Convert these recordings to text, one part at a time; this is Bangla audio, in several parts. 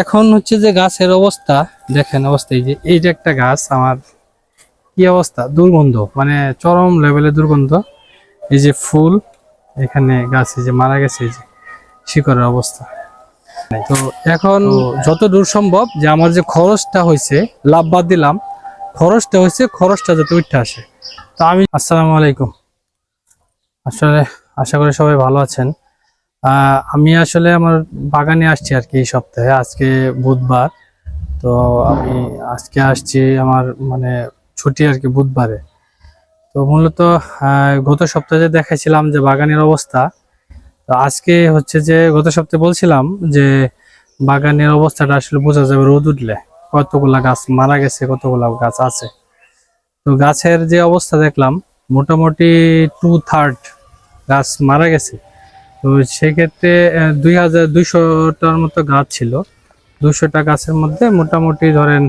এখন হচ্ছে যে গাছের অবস্থা দেখেন অবস্থা এই যে এই যে একটা গাছ আমার কি অবস্থা? দুর্গন্ধ মানে চরম লেভেলের দুর্গন্ধ। এই যে ফুল এখানে গাছ এই যে মারা গেছে এই যে শিকড়ের অবস্থা। তো এখন যত দূর সম্ভব যে আমার যে খরচটা হয়েছে লাভ বাদ দিলাম খরচটা হয়েছে খরচটা যাতে উঠে আসে। তো আমি আসসালামু আলাইকুম। আসলে আশা করি সবাই ভালো আছেন। আমি আসলে আমার বাগানে আসছি আর কি এই সপ্তাহে। আজকে বুধবার। তো আমি আজকে আসছি আমার মানে ছুটি আর কি বুধবারে। তো মূলত গত সপ্তাহে দেখাইছিলাম যে বাগানের অবস্থা, তো আজকে হচ্ছে যে গত সপ্তাহে বলছিলাম যে বাগানের অবস্থাটা আসলে বোঝা যাবে রোদ উঠলে। কতগুলা গাছ মারা গেছে, কতগুলা গাছ আছে। তো গাছের যে অবস্থা দেখলাম, মোটামুটি টু থার্ড গাছ মারা গেছে। তো সেক্ষেত্রে দুই হাজার দুইশোটার মতো গাছ ছিল। দুশোটা গাছের মধ্যে মোটামুটি ধরেন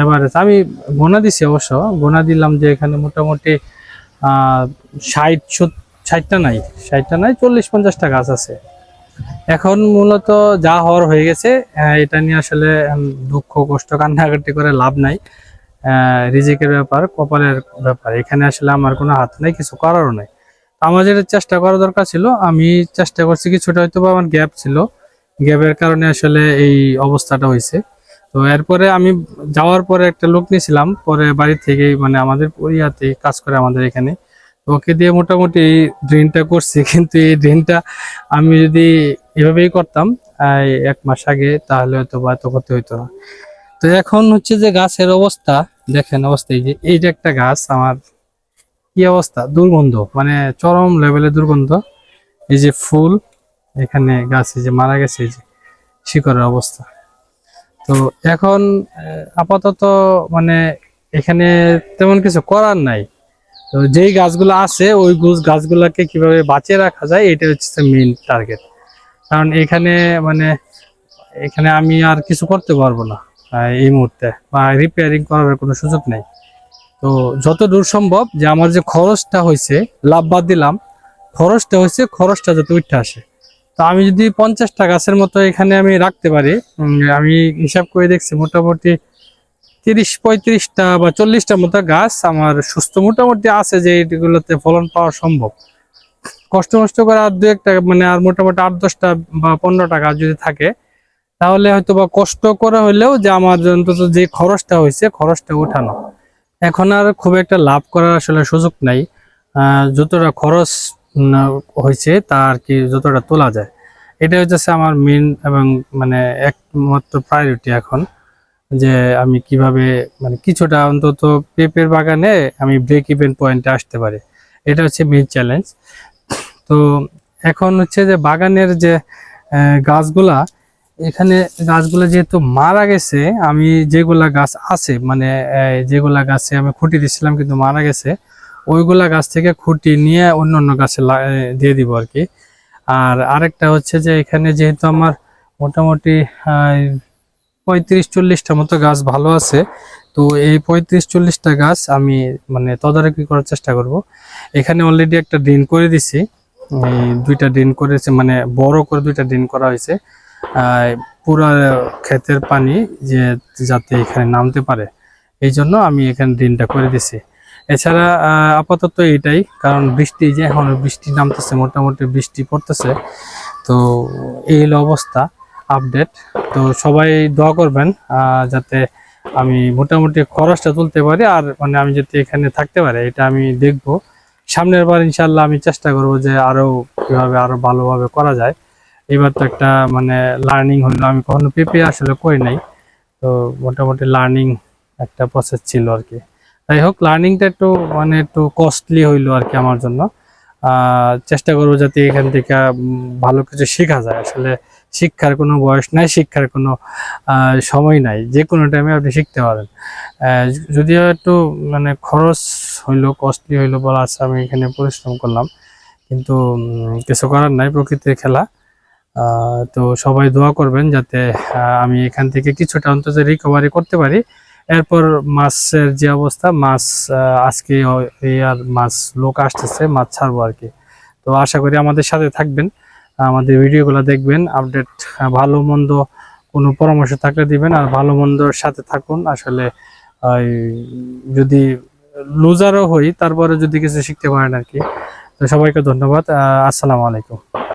এভারেজ আমি গোনা দিছি অবশ্য, গোনা দিলাম যে এখানে মোটামুটি ষাট ষাটটা নাই ষাটটা নাই, চল্লিশ, পঞ্চাশটা গাছ আছে। এখন মূলত যা হওয়ার হয়ে গেছে এটা নিয়ে আসলে দুঃখ, কষ্ট, কান্নাকাটি করে লাভ নাই। রিজিকের ব্যাপার, কপালের ব্যাপার। এখানে আসলে আমার কোনো হাত নাই, কিছু করারও নাই। আমার চেষ্টা করা দরকার ছিল। আমি চেষ্টা করছি কিছুটা হয়তো বা আমার গ্যাপ ছিল। গ্যাপের কারণে আসলে এই অবস্থাটা হয়েছে। তো এরপরে আমি যাওয়ার পরে একটা লোক নিয়েছিলাম। পরে বাড়ি থেকেই মানে আমাদের ইয়াতে কাজ করে আমাদের এখানে। ওকে দিয়ে মোটামুটি এই ড্রেনটা করছি। কিন্তু এই ড্রেনটা আমি যদি এভাবেই করতাম এক মাস আগে, তাহলে হয়তো বা এত করতে হইতো না। তো এখন হচ্ছে যে গাছের অবস্থা, দেখেন অবস্থা এই যে এই যে একটা গাছ আমার কি অবস্থা? দুর্গন্ধ মানে চরম লেভেলের দুর্গন্ধ। এই যে ফুল, এখানে গাছ যে মারা গেছে, এই যে শিকড়ের অবস্থা। তো এখন আপাতত মানে এখানে তেমন কিছু করার নাই। তো যেই গাছগুলো আছে, ওই গুছ গাছগুলোকে কীভাবে বাঁচিয়ে রাখা যায়, এটা হচ্ছে মেইন টার্গেট কারণ এখানে মানে এখানে আমি আর কিছু করতে পারব না এই মুহূর্তে, বা রিপেয়ারিং করার কোনো সুযোগ নেই। তো যত দূর সম্ভব যে আমার যে খরচটা হয়েছে, লাভ বাদ দিলাম, খরচটা হয়েছে, খরচটা যাতে উঠে আসে। তো আমি যদি পঞ্চাশটা গাছের মতো এখানে আমি রাখতে পারি আমি হিসাব করে দেখছি মোটামুটি তিরিশ পঁয়ত্রিশটা বা চল্লিশটা মতো গাছ আমার সুস্থ মোটামুটি আছে যে এইগুলোতে ফলন পাওয়া সম্ভব। কষ্ট মষ্ট করে আর দু একটা মানে আর মোটামুটি আট দশটা বা পনেরোটা গাছ যদি থাকে, তাহলে হয়তো বা কষ্ট করে হলেও যে আমার অন্তত যে খরচটা হয়েছে, খরচটা উঠানো এখন আর খুব একটা লাভ করার আসলে সুযোগ নাই। যতটা খরচ হয়েছে তা আর কি যতটা তোলা যায়। এটা হচ্ছে আমার মেন এবং মানে একমাত্র প্রায়োরিটি এখন, যে আমি কীভাবে মানে কিছুটা অন্তত পেঁপের বাগানে আমি ব্রেক ইভেন পয়েন্টে আসতে পারি। এটা হচ্ছে মেন চ্যালেঞ্জ তো এখন হচ্ছে যে বাগানের যে গাছগুলা এখানে গাছগুলো যেহেতু মারা গেছে, আমি যেগুলা গাছ আছে মানে যেগুলা গাছে আমি খুঁটি দিছিলাম কিন্তু মারা গেছে, ওইগুলা গাছ থেকে খুঁটি নিয়ে অন্য অন্য গাছে দিয়ে দিব আর কি আর আরেকটা হচ্ছে যে এখানে যেহেতু আমার মোটামুটি পঁয়ত্রিশ চল্লিশটা মতো গাছ ভালো আছে, তো এই পঁয়ত্রিশ চল্লিশটা গাছ আমি মানে তদারকি করার চেষ্টা করব। এখানে অলরেডি একটা ড্রেন করে দিছি দুইটা ড্রেন করেছে মানে বড় করে দুইটা ড্রেন করা হয়েছে। পুরা ক্ষেতের পানি যে যাতে এখানে নামতে পারে, এই জন্য আমি এখানে ড্রেনটা করে দিছি। এছাড়া আপাতত এটাই, কারণ বৃষ্টি যে এখন বৃষ্টি নামতেছে, মোটামুটি বৃষ্টি পড়তেছে। তো এই হলো অবস্থা, আপডেট। তো সবাই দোয়া করবেন যাতে আমি মোটামুটি খরচটা তুলতে পারি, আর মানে আমি যাতে এখানে থাকতে পারি, এটা আমি দেখব। সামনের বার ইনশাল্লাহ আমি চেষ্টা করব যে আরও কীভাবে আরও ভালোভাবে করা যায়। এবার তো একটা মানে লার্নিং হলো। আমি কখনো পেপে আসলে করি নাই। তো মোটামুটি লার্নিং একটা প্রসেস ছিল আর কি যাই হোক লার্নিংটা একটু মানে একটু কস্টলি হইল আর কি আমার জন্য। চেষ্টা করব যাতে এখান থেকে ভালো কিছু শেখা যায়। আসলে শিক্ষার কোনো বয়স নাই, শিক্ষার কোনো সময় নাই। যে কোনো টাইমে আপনি শিখতে পারেন। যদিও একটু মানে খরচ হইল কস্টলি হইল বলা আছে, আমি এখানে পরিশ্রম করলাম। কিন্তু কিছু করার নাই প্রকৃতির খেলা। তো সবাই দোয়া করবেন যাতে আমি এখান থেকে কিছুটা অন্তত রিকভারি করতে পারি। এরপর মাছের যে অবস্থা, মাছ আজকে আর মাছ লোক আসতেছে, মাছ ছাড়বো আর কি। তো আশা করি আমাদের সাথে থাকবেন, আমাদের ভিডিওগুলো দেখবেন, আপডেট ভালো মন্দ কোনো পরামর্শ থাকলে দিবেন, আর ভালো মন্দর সাথে থাকুন। আসলে যদি লুজারও হই, তারপরে যদি কিছু শিখতে পারেন আর কি। তো সবাইকে ধন্যবাদ আসসালামু আলাইকুম।